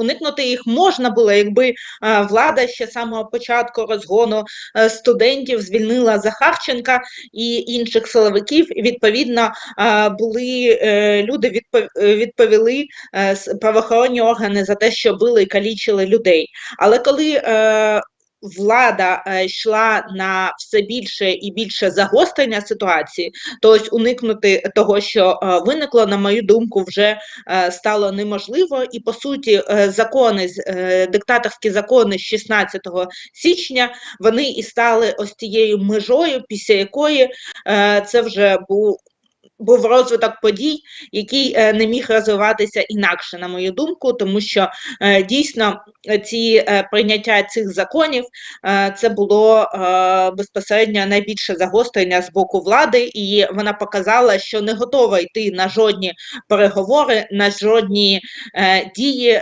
уникнути їх можна було, якби е, влада ще самого початку розгону е, студентів звільнила Захарченка і інших силовиків. І відповідно е, були люди відпов- відповіли правоохоронні органи за те, що били і калічили людей. Але коли влада е, йшла на все більше і більше загострення ситуації, то ось уникнути того, що е, виникло, на мою думку, вже е, стало неможливо. І по суті, закони диктаторські закони з 16 січня вони і стали ось тією межою, після якої це вже був. Був розвиток подій, який е, не міг розвиватися інакше, на мою думку, тому що е, дійсно ці е, прийняття цих законів це було безпосередньо найбільше загострення з боку влади, і вона показала, що не готова йти на жодні переговори, на жодні дії